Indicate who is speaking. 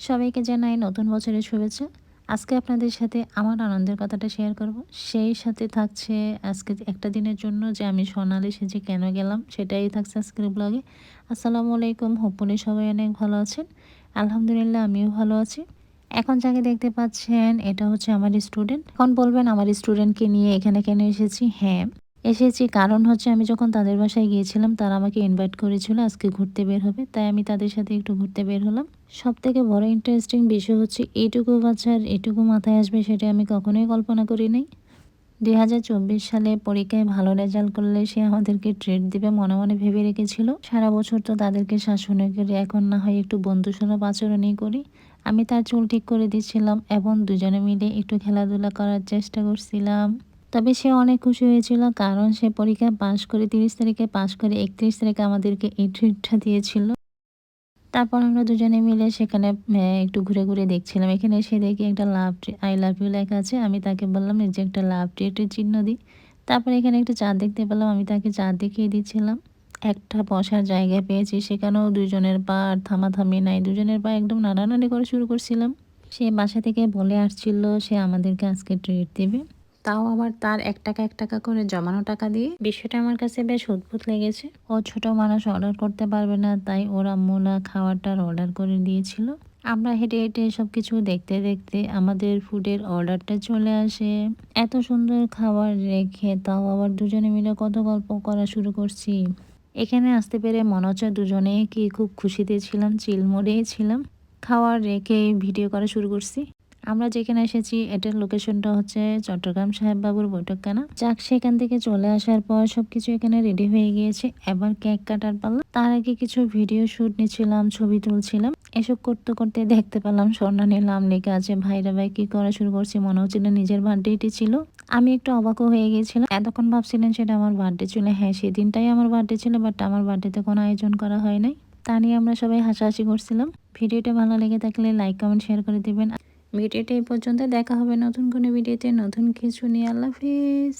Speaker 1: সবাইকে জানাই নতুন বছরের শুভেচ্ছা। আজকে আপনাদের সাথে আমার আনন্দের কথাটা শেয়ার করব। সেই সাথে থাকছে আজকে একটা দিনের জন্য যে আমি সোনালি সেজে কেন গেলাম সেটাই থাকছে আজকের ব্লগে আসসালামু আলাইকুম হোপলি সবাই অনেক ভালো আছেন। আলহামদুলিল্লাহ, আমিও ভালো আছি। এখন যাকে দেখতে পাচ্ছেন, এটা হচ্ছে আমার স্টুডেন্ট এখন বলবেন, আমার স্টুডেন্টকে নিয়ে এখানে কেন এসেছি? হ্যাঁ। এসেছি। কারণ হচ্ছে আমি যখন তাদের বাসায় গিয়েছিলাম, তারা আমাকে ইনভাইট করেছিল, আজকে ঘুরতে বের হবে। তাই আমি তাদের সাথে একটু ঘুরতে বের হলাম। সব থেকে বড় ইন্টারেস্টিং বিষয় হচ্ছে, এইটুকু বাচ্চার এটুকু মাথায় আসবে সেটা আমি কখনোই কল্পনা করি নাই। দুই হাজার চব্বিশ সালে পরীক্ষায় ভালো রেজাল্ট করলে সে আমাদেরকে ট্রিট দিবে মনে মনে ভেবে রেখেছিল। সারা বছর তো তাদেরকে শাসনে করি এখন না হয় একটু বন্ধুসুলভ আচরণই করি। আমি তার চুল ঠিক করে দিচ্ছিলাম এবং দুজনে মিলে একটু খেলাধুলা করার চেষ্টা করছিলাম। তবে সে অনেক খুশি হয়েছিল, কারণ সে পরীক্ষা পাশ করে তিরিশ তারিখে পাশ করে একত্রিশ তারিখে আমাদেরকে এই দিয়েছিল। তারপর আমরা দুজনে মিলে সেখানে একটু ঘুরে ঘুরে দেখছিলাম। এখানে এসে দেখি একটা love tree I love you লেখা আছে। আমি তাকে বললাম যে একটা লাভ ট্রি চিহ্ন দিই তারপর এখানে একটা চাঁদ দেখতে পেলাম, আমি তাকে চাঁদ দেখিয়ে দিচ্ছিলাম। একটা বসার জায়গা পেয়েছি, সেখানেও দুজনের পা আর থামাথামি নাই। দুজনের পা একদম নাড়ানাড়ি করে শুরু করছিলাম। সে বাসা থেকে বলে আসছিল, সে আমাদেরকে আজকে ট্রিট দেবে। তাও আবার তার এক টাকা এক টাকা করে জমানো টাকা দিয়ে। বিষয়টা আমার কাছে বেশ অদ্ভুত লেগেছে। ও ছোট মানুষ অর্ডার করতে পারবে না, তাই ওরা মোলা খাওয়াটার অর্ডার করে দিয়েছিল। আমরা হেঁটে হেঁটে সব কিছু দেখতে দেখতে আমাদের ফুডের অর্ডারটা চলে আসে। এত সুন্দর খাবার রেখে তাও আবার দুজনে মিলে কত গল্প করা শুরু করছি। এখানে আসতে পেরে মনে হচ্ছে দুজনে কি খুব খুশিতে ছিলাম চিল মোড়েই ছিলাম। খাওয়ার রেখে ভিডিও করা শুরু করছি। আমরা যেখানে এসেছি, এটার লোকেশনটা হচ্ছে চট্টগ্রাম সাহেব সাহেববাবুর বৈঠকখানা। যাক, সেখান থেকে চলে আসার পর সবকিছু এখানে রেডি হয়ে গিয়েছে। এবার কেক কাটার পাল্লা তার আগে কিছু ভিডিও শুট নিচ্ছিলাম, ছবি তুলছিলাম। এসব করতে করতে দেখতে পেলাম স্বর্ণা নিলাম লেখা আছে, ভাইরা ভাই, কি করা শুরু করছে? মনে হচ্ছিল নিজের বার্থডেটি ছিল। আমি একটু অবাকও হয়ে গিয়েছিলাম। এতক্ষণ ভাবছিলেন সেটা আমার বার্থডে ছিল। হ্যাঁ সেদিনটাই আমার বার্থডে ছিল বাট আমার বার্থডেতে কোনো আয়োজন করা হয় নাই। তা নিয়ে আমরা সবাই হাসাহাসি করছিলাম। ভিডিওটা ভালো লেগে থাকলে লাইক কমেন্ট শেয়ার করে দিবেন। ভিডিওটা এই পর্যন্ত। দেখা হবে নতুন কোনো ভিডিওতে। নতুন কিছু নিয়ে। আল্লাহ হাফিজ।